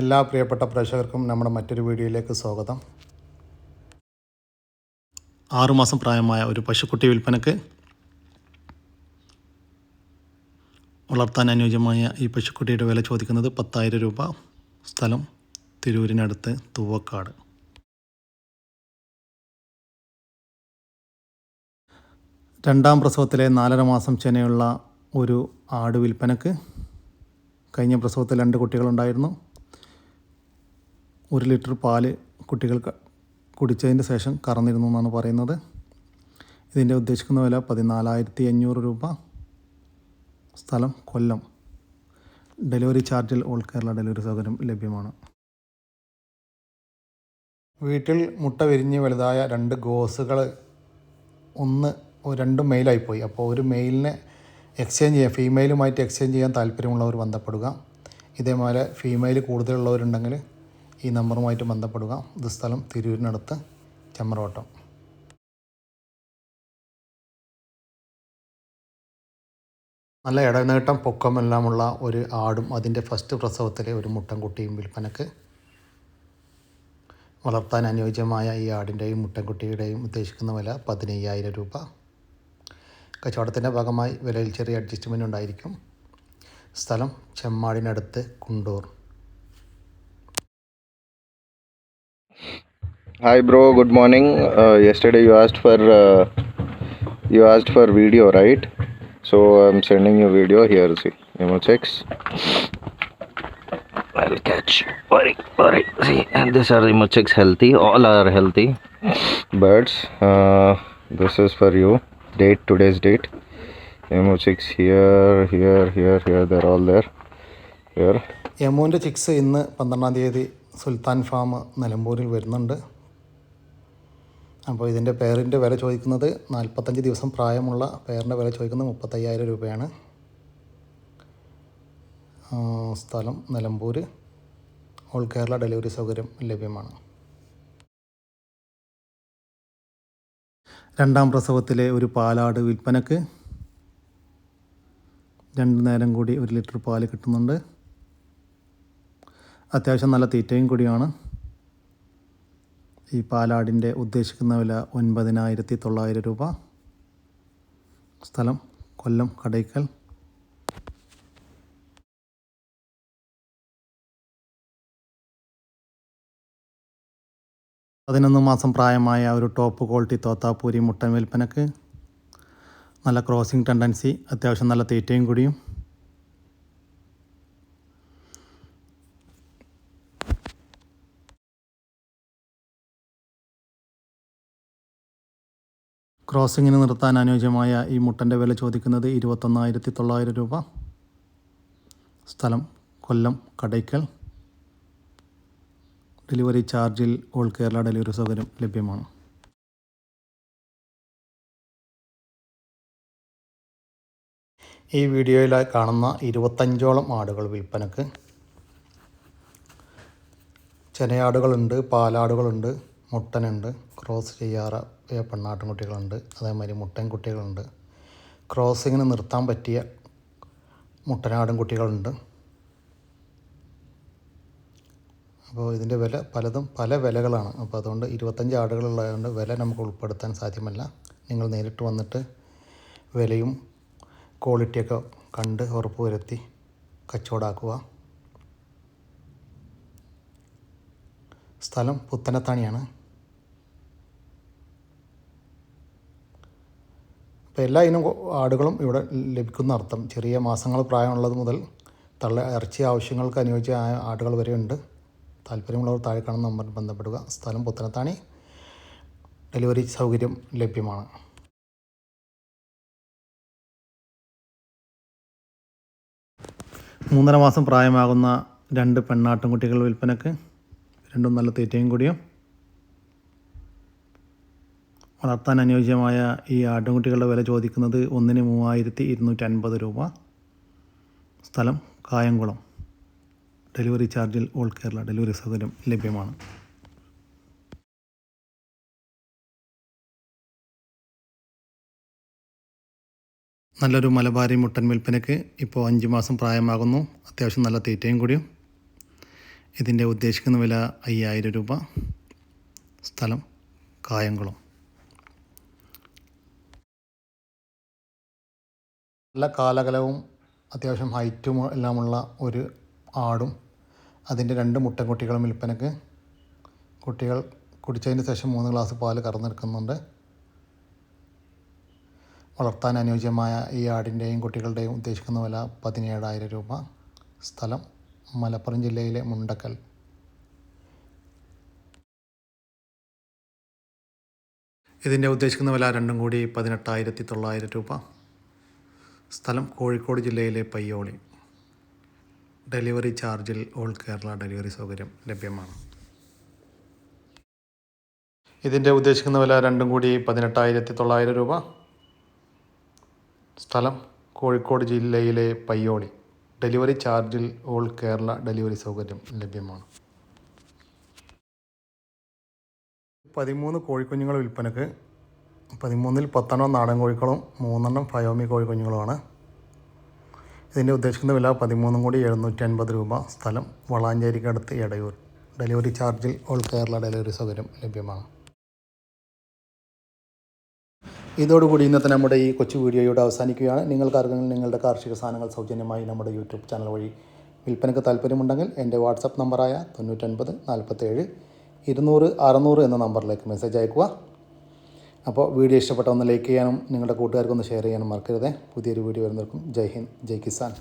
എല്ലാ പ്രിയപ്പെട്ട പ്രേക്ഷകർക്കും നമ്മുടെ മറ്റൊരു വീഡിയോയിലേക്ക് സ്വാഗതം. ആറുമാസം പ്രായമായ ഒരു പശുക്കുട്ടി വിൽപ്പനക്ക് വളർത്താൻ അനുയോജ്യമായ ഈ പശുക്കുട്ടിയുടെ വില ചോദിക്കുന്നത് പത്തായിരം രൂപ. സ്ഥലം തിരൂരിനടുത്ത് തൂവക്കാട്. രണ്ടാം പ്രസവത്തിലെ നാലര മാസം ചെനയുള്ള ഒരു ആട് വിൽപ്പനക്ക് കഴിഞ്ഞ പ്രസവത്തിൽ രണ്ട് കുട്ടികളുണ്ടായിരുന്നു. ഒരു ലിറ്റർ പാൽ കുട്ടികൾ കുടിച്ചതിന് ശേഷം കറന്നിരുന്നു എന്നാണ് പറയുന്നത്. ഇതിന്റെ ഉദ്ദേശിക്കുന്ന വില പതിനാലായിരത്തി അഞ്ഞൂറ് രൂപ. സ്ഥലം കൊല്ലം. ഡെലിവറി ചാർജിൽ ഓൾ കേരള ഡെലിവറി സൗകര്യം ലഭ്യമാണ്. വീട്ടിൽ മുട്ട വിരിഞ്ഞ് വലുതായ രണ്ട് ഗോസുകൾ ഒന്ന് രണ്ട് മെയിലായിപ്പോയി. അപ്പോൾ ഒരു മെയിലിനെ എക്സ്ചേഞ്ച് ചെയ്യാൻ ഫീമെയിലുമായിട്ട് എക്സ്ചേഞ്ച് ചെയ്യാൻ താല്പര്യമുള്ളവർ ബന്ധപ്പെടുക. ഇതേപോലെ ഫീമെയിൽ കൂടുതലുള്ളവരുണ്ടെങ്കിൽ ഈ നമ്പറുമായിട്ട് ബന്ധപ്പെടുക. ഇത് സ്ഥലം തിരൂരിനടുത്ത് ചെമ്മറോട്ടം. നല്ല ഇടനേട്ടം പൊക്കമെല്ലാമുള്ള ഒരു ആടും അതിന്റെ ഫസ്റ്റ് പ്രസവത്തിലെ ഒരു മുട്ടൻകുട്ടിയും വിൽപ്പനക്ക് വളർത്താൻ അനുയോജ്യമായ ഈ ആടിന്റെയും മുട്ടൻകുട്ടിയുടെയും ഉദ്ദേശിക്കുന്ന വില പതിനയ്യായിരം രൂപ. കച്ചവടത്തിന്റെ ഭാഗമായി വിലയിൽ ചെറിയ അഡ്ജസ്റ്റ്മെന്റ് ഉണ്ടായിരിക്കും. സ്ഥലം ചെമ്മാടിനടുത്ത് Kundur. Hi bro, good morning. Uh, yesterday you asked for uh, you asked for video, right? So I'm sending you video here. See, Memo checks. I'll catch. Worry, worry. See, and these are the Mucheks healthy. All are healthy. Birds. Uh, this is for you. Date today's date. Memo checks here, here, here, here. They're all there. Here. യമൂൻ്റെ chicks ഇന്ന് പന്ത്രണ്ടാം തീയതി സുൽത്താൻ farm നിലമ്പൂരിൽ വരുന്നുണ്ട് അപ്പോൾ ഇതിന്റെ പേറിന്റെ വില ചോദിക്കുന്നത് നാൽപ്പത്തഞ്ച് ദിവസം പ്രായമുള്ള പേറിന്റെ വില ചോദിക്കുന്നത് മുപ്പത്തയ്യായിരം രൂപയാണ്. സ്ഥലം നിലമ്പൂർ. ഓൾ കേരള ഡെലിവറി സൗകര്യം ലഭ്യമാണ്. രണ്ടാം പ്രസവത്തിലെ ഒരു പാലാട് വിൽപ്പനക്ക് രണ്ട് നേരം കൂടി ഒരു ലിറ്റർ പാൽ കിട്ടുന്നുണ്ട്. അത്യാവശ്യം നല്ല തീറ്റയും കൂടിയാണ്. ഈ പാലാടിന്റെ ഉദ്ദേശിക്കുന്ന വില ഒൻപതിനായിരത്തി തൊള്ളായിരം രൂപ. സ്ഥലം കൊല്ലം കടയ്ക്കൽ. പതിനൊന്ന് മാസം പ്രായമായ ഒരു ടോപ്പ് ക്വാളിറ്റി തോത്താപ്പൂരി മുട്ടൻ വിൽപ്പനക്ക് നല്ല ക്രോസിംഗ് ടെൻഡൻസി അത്യാവശ്യം നല്ല തീറ്റയും കൂടിയും. ക്രോസിങ്ങിന് നിർത്താൻ അനുയോജ്യമായ ഈ മുട്ടന്റെ വില ചോദിക്കുന്നത് ഇരുപത്തൊന്നായിരത്തി തൊള്ളായിരം രൂപ. സ്ഥലം കൊല്ലം കടയ്ക്കൽ. ഡെലിവറി ചാർജിൽ ഓൾ കേരള ഡെലിവറി സൗകര്യം ലഭ്യമാണ്. ഈ വീഡിയോയിൽ കാണുന്ന ഇരുപത്തഞ്ചോളം ആടുകൾ വിൽപ്പനക്ക്. ചെനയാടുകളുണ്ട് പാലാടുകളുണ്ട്. മുട്ടനുണ്ട്. ക്രോസ് ചെയ്യാറ പെണ്ണാട്ടുംകുട്ടികളുണ്ട് അതേമാതിരി മുട്ടൻ കുട്ടികളുണ്ട്. ക്രോസിങ്ങിന് നിർത്താൻ പറ്റിയ മുട്ടനാടും കുട്ടികളുണ്ട്. അപ്പോൾ ഇതിന്റെ വില പലതും പല വിലകളാണ്. അപ്പോൾ അതുകൊണ്ട് ഇരുപത്തഞ്ച് ആടുകളുള്ളതുകൊണ്ട് വില നമുക്ക് ഉൾപ്പെടുത്താൻ സാധ്യമല്ല. നിങ്ങൾ നേരിട്ട് വന്നിട്ട് വിലയും ക്വാളിറ്റിയൊക്കെ കണ്ട് ഉറപ്പ് വരുത്തി കച്ചവടാക്കുക. സ്ഥലം പുത്തനത്താണിയാണ്. അപ്പോൾ എല്ലാ ഇനം ആടുകളും ഇവിടെ ലഭിക്കുന്ന അർത്ഥം. ചെറിയ മാസങ്ങൾ പ്രായമുള്ളത് മുതൽ തള്ള ഇറച്ചി ആവശ്യങ്ങൾക്ക് അനുയോജ്യമായ ആടുകൾ വരെയുണ്ട്. താല്പര്യമുള്ളവർ താഴെ കാണുന്ന നമ്പറിൽ ബന്ധപ്പെടുക. സ്ഥലം പുത്തനത്താണി. ഡെലിവറി സൗകര്യം ലഭ്യമാണ്. മൂന്നര മാസം പ്രായമാകുന്ന രണ്ട് പെണ്ണാട്ടുംകുട്ടികൾ വിൽപ്പനക്ക് രണ്ടും നല്ല തീറ്റയും കൂടിയും വളർത്താൻ അനുയോജ്യമായ ഈ ആട്ടുംകുട്ടികളുടെ വില ചോദിക്കുന്നത് ഒന്നിന് മൂവായിരത്തി ഇരുന്നൂറ്റി അൻപത് രൂപ. സ്ഥലം കായംകുളം. ഡെലിവറി ചാർജിൽ ഓൾ കേരള ഡെലിവറി സൗകര്യം ലഭ്യമാണ്. നല്ലൊരു മലബാരി മുട്ടൻ വിൽപ്പനയ്ക്ക് ഇപ്പോൾ അഞ്ച് മാസം പ്രായമാകുന്നു. അത്യാവശ്യം നല്ല തീറ്റയും കൂടിയും. ഇതിന്റെ ഉദ്ദേശിക്കുന്ന വില അയ്യായിരം രൂപ. സ്ഥലം കായംകുളം. നല്ല കാലകലവും അത്യാവശ്യം ഹൈറ്റും എല്ലാമുള്ള ഒരു ആടും അതിന്റെ രണ്ട് മുട്ടൻകുട്ടികളും വിൽപ്പനക്ക് കുട്ടികൾ കുടിച്ചതിന് ശേഷം മൂന്ന് ഗ്ലാസ് പാൽ കറന്നെടുക്കുന്നുണ്ട് വളർത്താൻ അനുയോജ്യമായ ഈ ആടിന്റെയും കുട്ടികളുടെയും ഉദ്ദേശിക്കുന്ന വില പതിനേഴായിരം രൂപ. സ്ഥലം മലപ്പുറം ജില്ലയിലെ മുണ്ടക്കൽ. ഇതിന്റെ ഉദ്ദേശിക്കുന്ന വില രണ്ടും കൂടി പതിനെട്ടായിരത്തി തൊള്ളായിരം രൂപ. സ്ഥലം കോഴിക്കോട് ജില്ലയിലെ പയ്യോളി. ഡെലിവറി ചാർജിൽ ഓൾ കേരള ഡെലിവറി സൗകര്യം ലഭ്യമാണ്. ഇതിന്റെ ഉദ്ദേശിക്കുന്ന വില രണ്ടും കൂടി പതിനെട്ടായിരത്തി തൊള്ളായിരം രൂപ. സ്ഥലം കോഴിക്കോട് ജില്ലയിലെ പയ്യോളി. ഡെലിവറി ചാർജിൽ ഓൾ കേരള ഡെലിവറി സൗകര്യം ലഭ്യമാണ്. പതിമൂന്ന് കോഴിക്കുഞ്ഞുങ്ങൾ വിൽപ്പനക്ക് പതിമൂന്നിൽ പത്തെണ്ണം നാടൻ കോഴിക്കളും മൂന്നെണ്ണം ഫയോമി കോഴിക്കുഞ്ഞുങ്ങളുമാണ് ഇതിന്റെ ഉദ്ദേശിക്കുന്ന വില പതിമൂന്നും കൂടി എഴുന്നൂറ്റി അൻപത് രൂപ. സ്ഥലം വളാഞ്ചേരിക്കടുത്ത് എടയൂർ. ഡെലിവറി ചാർജിൽ ഓൾ കേരള ഡെലിവറി സൗകര്യം ലഭ്യമാണ്. ഇതോടുകൂടി ഇന്നത്തെ നമ്മുടെ ഈ കൊച്ചു വീഡിയോയോട് അവസാനിക്കുകയാണ്. നിങ്ങൾക്കാർക്കെങ്കിലും നിങ്ങളുടെ കാർഷിക സാധനങ്ങൾ സൗജന്യമായി നമ്മുടെ യൂട്യൂബ് ചാനൽ വഴി വിൽപ്പനയ്ക്ക് താല്പര്യമുണ്ടെങ്കിൽ എന്റെ വാട്സപ്പ് നമ്പറായ തൊണ്ണൂറ്റൊൻപത് നാൽപ്പത്തേഴ് ഇരുന്നൂറ് അറുന്നൂറ് എന്ന നമ്പറിലേക്ക് മെസ്സേജ് അയക്കുക അപ്പോൾ വീഡിയോ ഇഷ്ടപ്പെട്ട ഒന്ന് ലൈക്ക് ചെയ്യാനും നിങ്ങളുടെ കൂട്ടുകാർക്കൊന്ന് ഷെയർ ചെയ്യാനും മറക്കരുത്. പുതിയൊരു വീഡിയോ വരുന്നവർക്കും ജയ് ഹിന്ദ് ജയ് കിസാൻ.